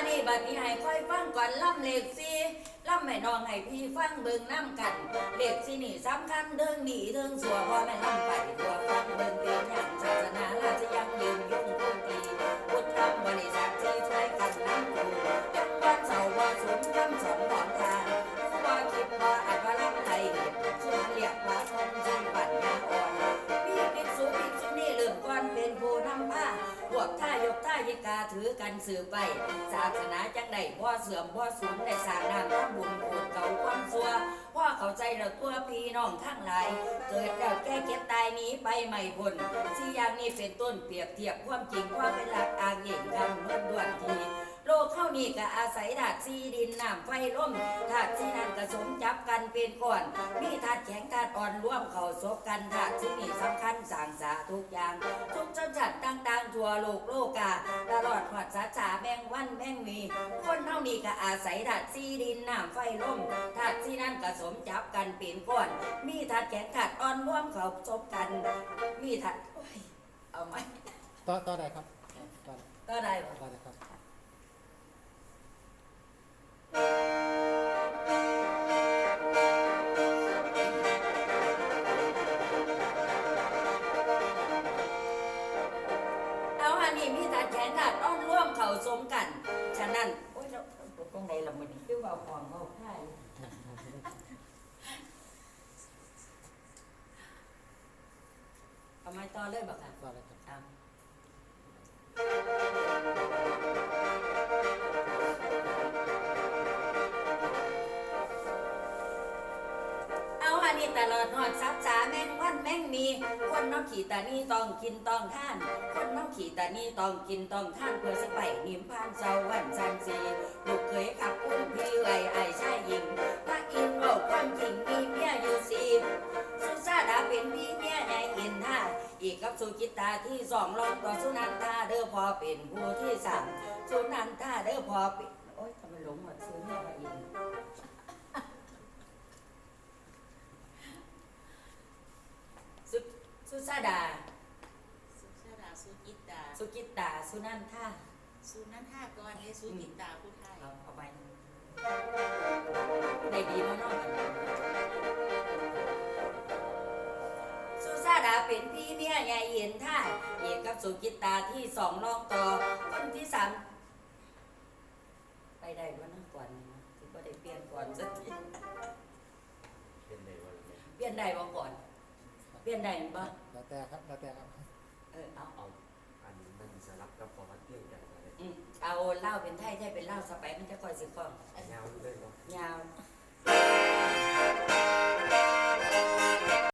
นนี้บัดนี้ให้ค่อยฟังก่อนล่ำเล็กซีล่ำแม่น้องให้พี่ฟังเบิ่งน้ำกันเล็กซีนี่สำคัญเดิงหนีเดิงสัวพ่อแม่ล่ำ วกท่ายกท่ายิกาถือกันสืบไป ศาสนาจังใดบ่เสื่อมบ่สูญได้สร้างน้ำทำบุญโปรดเก่าความซัวพ่อเข้าใจเราตัวพี่น้องทั้งหลาย เกิดแล้วแก้เก็บตายหนี้ไปไม่พ้นสี่อย่างนี้เป็นต้นเปรียบเทียบความจริงความเป็นหลักอางเองคำล้วนด้วนทีโลกเข้านี่ก็อาศัยธาตุซีดินน้ำไฟลมธาตุซีนั่นก็สมจับกันเป็นก้อนมีธาตุแข็งธาตุอ่อนร่วมเข้าซบกันธาตุซีนี่สำคัญสางสาทุกอย่างทุกชนชั้นต่า ทั่วโลกโลกาตลอดหอดสาจาแมงวันแมงมีคนเท่านี้ก็อาศัยธาตุซีดินน้ำไฟลมธาตุซีนั่นก็สมจับกันเป็นก้อน มีธาตุแข็งธาตุอ่อนร่วมเข้าซบกัน มีธาตุโอ้ยเอาไหมต่อต่อได้ครับต่อก็ได้บ่ต่อได้ครับ นนี้มีแต่แขนขาดต้องร่วมเขาสมกัน ฉะนั้นโอ้ยเราตรงไหนละมันนี่คือเบาของเบาค่ายเอาไม้ต่อเลยบอกค่ะต่อได้ครับ ตลอดหอดซับจาแมงวันแมงมี คนน้องขี่ตานี่ต้องกินต้องท่าน คนน้องขี่ตานี่ต้องกินต้องท่านเพื่อสิไปนิมพานเจ้าวันสันสีลูกเคยขับอุ้มพี่ไว้ไอ้ชายหญิงพระอินทร์บอกความจริงมีเมียอยู่สี่สุชาดาเป็นพี่เมียในอินท่าอีกกับสุจิตาที่สองรองต่อสุนันทาเด้อพอเป็นผู้ที่สามสุนันทาเด้อพอเป็นโอ๊ยทำไมหลงหมดซื้อ สุจิตตา สุกิตตาสุนันทาสุนันทากรให้สุจิตตาผู้ไทยเอาเอาไปได้ดีมากนอกกันสุชาดาเป็นพี่เมียใหญ่เย็นท่าเอกกับสุกิตตาที่สองน้องต่อคนที่สามไปได้ว่านั่งก่อนนี่นะที่ก็ได้เปลี่ยนก่อนสักทีเป็นในวันนี้เปลี่ยนได้บ่ก่อน เปลี่ยนได้บ่แล้วแต่ครับแล้วแต่ครับเออเอาเอาอันมันสลับกับประวัติเรื่องกันอะไรอืมเอาเหล้าเป็นไทยไทยเป็นเหล้าสไปร์มันจะคอยสิคล้องยาวเลยเนาะยาว